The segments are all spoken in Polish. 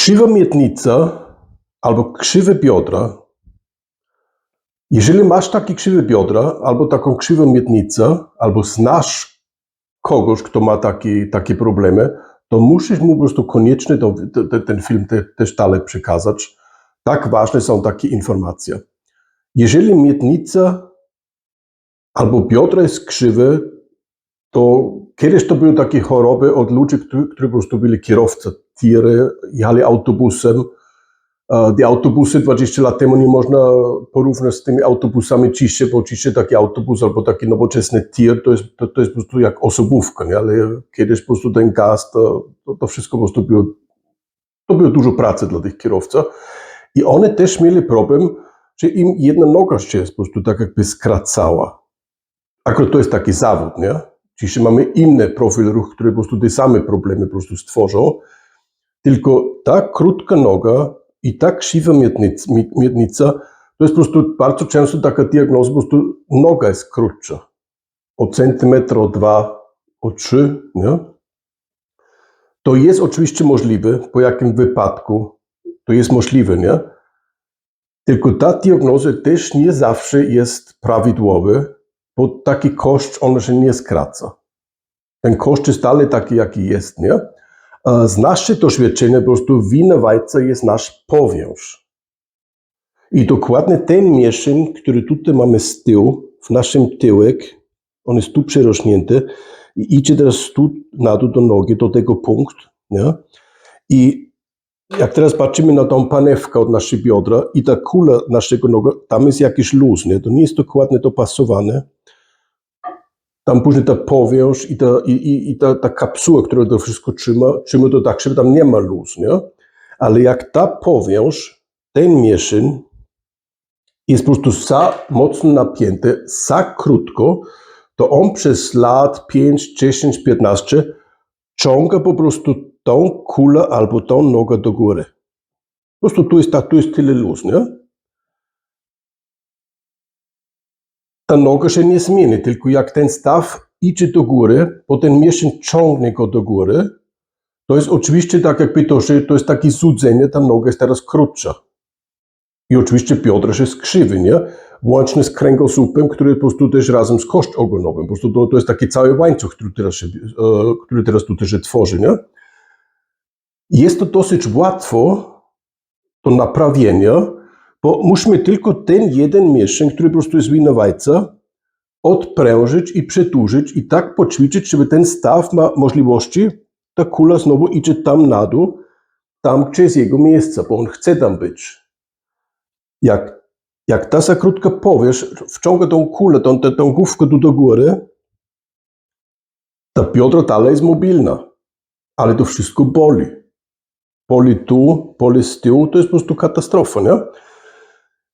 krzywa miednica albo krzywe biodra, jeżeli masz takie krzywe biodra albo taką krzywą miednicę, albo znasz kogoś, kto ma takie, takie problemy, to musisz mu po prostu koniecznie to, to, ten film te, też dalej przekazać. Tak ważne są takie informacje. Jeżeli miednica albo biodra jest krzywe, to kiedyś to były takie choroby od ludzi, którzy, którzy po prostu byli kierowcy, tiry, jechali autobusem. Te autobusy 20 lat temu nie można porównać z tymi autobusami ciście, bo ciście taki autobus albo taki nowoczesny tir to jest, to, to jest po prostu jak osobówka, nie? ale kiedyś po prostu ten gaz, to, to, to wszystko po prostu było, to było dużo pracy dla tych kierowców. I one też mieli problem, że im jedna noga się po prostu tak jakby skracała. Akurat to jest taki zawód, nie? Dzisiaj mamy inny profil ruch, który po prostu te same problemy po prostu stworzą. Tylko ta krótka noga i ta krzywa miednica, to jest po prostu bardzo często taka diagnoza, po prostu noga jest krótsza. O centymetr, o dwa, o trzy, nie? To jest oczywiście możliwe, po jakim wypadku to jest możliwe, nie? Tylko ta diagnoza też nie zawsze jest prawidłowa, bo taki koszt on się nie skraca. Ten koszt jest dalej taki, jaki jest, nie? Z nasze doświadczenia po prostu winowajca jest nasz powiąż. I dokładnie ten mieszyn, który tutaj mamy z tyłu, w naszym tyłek, on jest tu przerośnięty i idzie teraz tu na dół do nogi, do tego punktu. Nie? I jak teraz patrzymy na tą panewkę od naszej biodra i ta kula naszego noga, tam jest jakiś luz, nie? to nie jest dokładnie dopasowane tam później ta powiąż i ta, i, i, i ta, ta kapsuła, która to wszystko trzyma, trzyma to tak, żeby tam nie ma luz, nie? Ale jak ta powiąż, ten mieszyn jest po prostu za mocno napięty, za krótko, to on przez lat 5, 10, 15 ciąga po prostu tą kulę albo tą nogę do góry. Po prostu tu jest, tu jest tyle luz, nie? Ta noga się nie zmieni, tylko jak ten staw idzie do góry, potem mieszyn ciągnie go do góry, to jest oczywiście tak jakby to, że to jest takie złudzenie, ta noga jest teraz krótsza. I oczywiście biodra się skrzywy, nie? Łącznie z kręgosłupem, który po prostu też razem z kość ogonowym. Po prostu to, to jest taki cały łańcuch, który teraz, się, e, który teraz tutaj się tworzy, nie? Jest to dosyć łatwo do naprawienia, bo musimy tylko ten jeden mieszczeń, który po prostu jest winowajca, odprężyć i przedłużyć i tak poćwiczyć, żeby ten staw ma możliwości, ta kula znowu idzie tam na dół, tam gdzie jest jego miejsce, bo on chce tam być. Jak, jak ta za powierz wciąga tą kulę, tą, tą, tą główkę tu do góry, ta biodra dalej jest mobilna, ale to wszystko boli. Boli tu, boli z tyłu, to jest po prostu katastrofa, nie?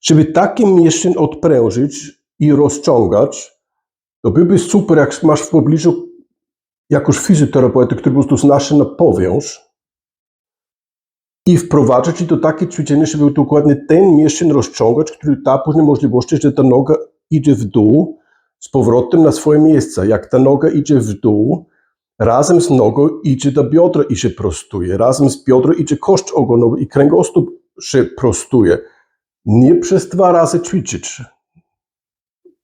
Żeby taki mieszczyn odprężyć i rozciągać, to byłby super, jak masz w pobliżu jakoś fizjoterapeutę, który po prostu zna się na powiąż i wprowadza ci do takie ćwiczenie, żeby dokładnie ten mieszczyn rozciągać, który da później możliwości, że ta noga idzie w dół z powrotem na swoje miejsce. Jak ta noga idzie w dół, razem z nogą idzie ta biodra i się prostuje. Razem z biodra idzie kość ogonowy i kręgosłup się prostuje nie przez dwa razy ćwiczyć.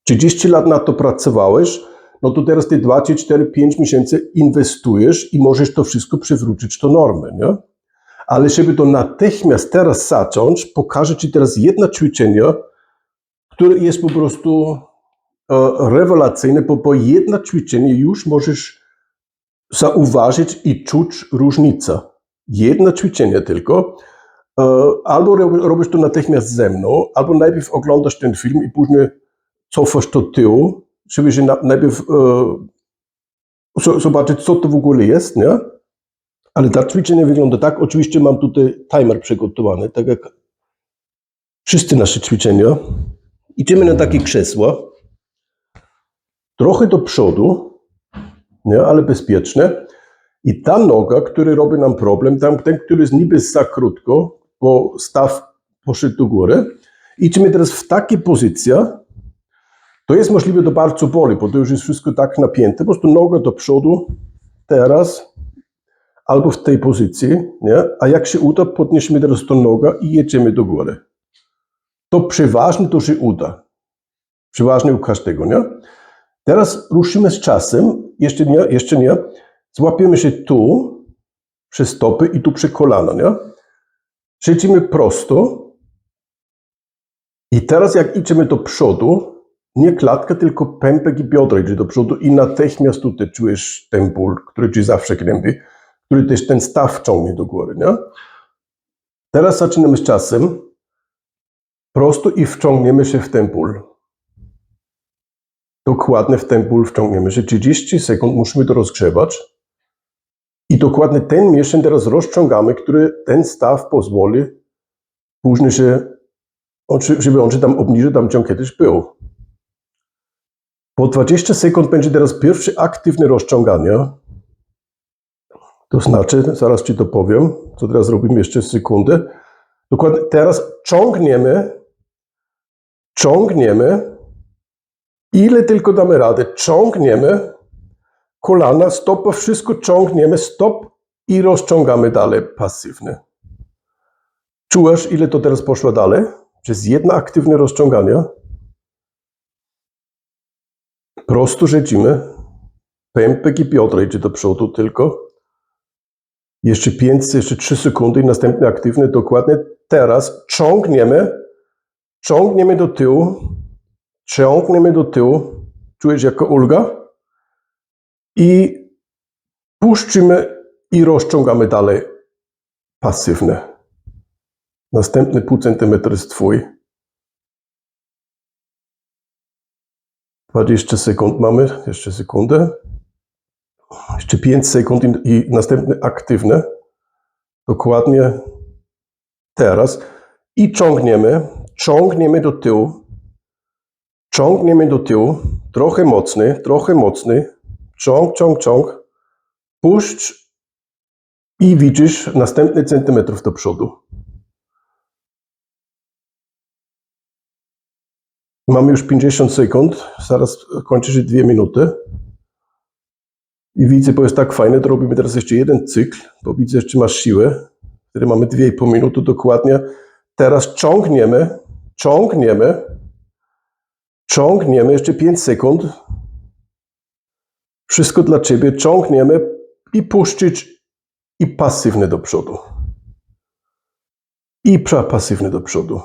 30 lat na to pracowałeś, no to teraz te 2, 3, 4, 5 miesięcy inwestujesz i możesz to wszystko przywrócić do normy, nie? Ale żeby to natychmiast teraz zacząć, pokażę Ci teraz jedno ćwiczenie, które jest po prostu e, rewelacyjne, bo po jedno ćwiczenie już możesz zauważyć i czuć różnicę. Jedno ćwiczenie tylko. E, albo robisz to natychmiast ze mną, albo najpierw oglądasz ten film i później cofasz do tyłu, żeby się najpierw e, zobaczyć, co to w ogóle jest, nie? Ale to ćwiczenie wygląda tak. Oczywiście mam tutaj timer przygotowany, tak jak wszyscy nasze ćwiczenia. Idziemy na takie krzesło, trochę do przodu, nie? ale bezpieczne. I ta noga, który robi nam problem, tam ten, który jest niby za krótko, bo staw poszedł do góry. Idziemy teraz w takie pozycje, to jest możliwe, to bardzo boli, bo to już jest wszystko tak napięte. Po prostu noga do przodu, teraz, albo w tej pozycji, nie? a jak się uda, podniesiemy teraz to noga i jedziemy do góry. To przeważnie to się uda. Przeważnie u każdego, nie? Teraz ruszymy z czasem, jeszcze nie, jeszcze nie. Złapiemy się tu, przy stopy i tu przy kolana, nie? Siedzimy prosto i teraz jak idziemy do przodu, nie klatka, tylko pępek i biodra idzie do przodu i natychmiast tutaj czujesz ten ból, który ci zawsze krępi, który też ten staw ciągnie do góry, nie? Teraz zaczynamy z czasem prosto i wciągniemy się w ten ból. Dokładnie w ten ból wciągniemy się. 30 sekund musimy to rozgrzewać. I dokładnie ten mięsień teraz rozciągamy, który ten staw pozwoli później się, on żeby on się tam obniżył, tam gdzie on kiedyś był. Po 20 sekund będzie teraz pierwsze aktywne rozciąganie. To znaczy, zaraz Ci to powiem, co teraz robimy jeszcze sekundę. Dokładnie teraz ciągniemy, ciągniemy, ile tylko damy radę, ciągniemy kolana, stopa, wszystko ciągniemy, stop i rozciągamy dalej pasywnie. Czujesz, ile to teraz poszło dalej? Przez jedno aktywne rozciąganie. Prosto rzecimy. Pępek i biodra idzie do przodu tylko. Jeszcze 5, jeszcze 3 sekundy i następne aktywne. Dokładnie teraz ciągniemy. Ciągniemy do tyłu. Ciągniemy do tyłu. Czujesz jako ulga? I puszczymy i rozciągamy dalej pasywne. Następny pół centymetra jest Twój. 20 sekund mamy, jeszcze sekundę. Jeszcze 5 sekund i, następne aktywne. Dokładnie teraz. I ciągniemy, ciągniemy do tyłu. Ciągniemy do tyłu. Trochę mocny, trochę mocny. Ciąg, ciąg, ciąg. Puszcz i widzisz następny centymetrów do przodu. Mamy już 50 sekund, zaraz kończy się 2 minuty. I widzę, bo jest tak fajne, to robimy teraz jeszcze jeden cykl, bo widzę, że masz siłę. Wtedy mamy 2,5 minuty dokładnie. Teraz ciągniemy, ciągniemy, ciągniemy, jeszcze 5 sekund. Wszystko dla Ciebie, ciągniemy i puszczyć i pasywny do przodu. I pasywny do przodu.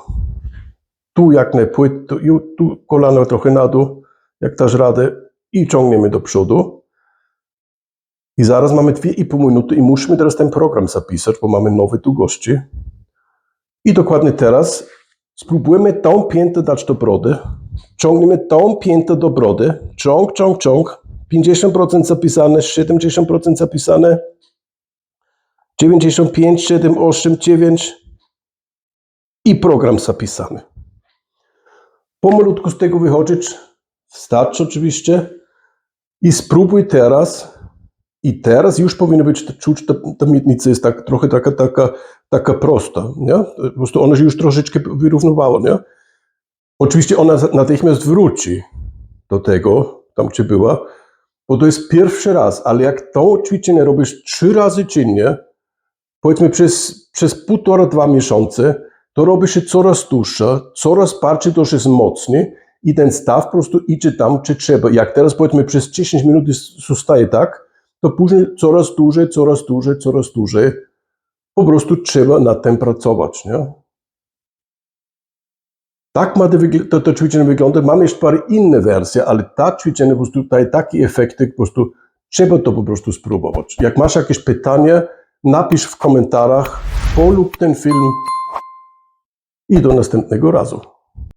Tu jak najpłyt, tu, tu kolano trochę na dół, jak dasz radę i ciągniemy do przodu. I zaraz mamy 2,5 minuty i musimy teraz ten program zapisać, bo mamy nowe tu gości. I dokładnie teraz spróbujemy tą piętę dać do brody. Ciągniemy tą piętę do brody. Ciąg, ciąg, ciąg. 50% zapisane, 70% zapisane. 95, 7, 8, 9 i program zapisany. Pomalutku z tego wychodzić, wstać oczywiście i spróbuj teraz i teraz już powinno być czuć, ta, ta jest tak, trochę taka, taka, taka prosta, nie? Po prostu ona się już troszeczkę wyrównowała, nie? Oczywiście ona natychmiast wróci do tego, tam gdzie była, bo to jest pierwszy raz, ale jak to ćwiczenie robisz trzy razy dziennie, powiedzmy przez, przez półtora, dwa miesiące, to robi się coraz dłuższa, coraz bardziej to się wzmocni i ten staw po prostu idzie tam, czy trzeba. Jak teraz powiedzmy przez 10 minut zostaje tak, to później coraz dłużej, coraz dłużej, coraz dłużej po prostu trzeba nad tym pracować. Nie? Tak ma to, to, ćwiczenie wygląda. Mamy jeszcze parę inne wersje, ale ta ćwiczenie po prostu daje takie efekty, po prostu trzeba to po prostu spróbować. Jak masz jakieś pytanie, napisz w komentarzach, polub ten film i do następnego razu.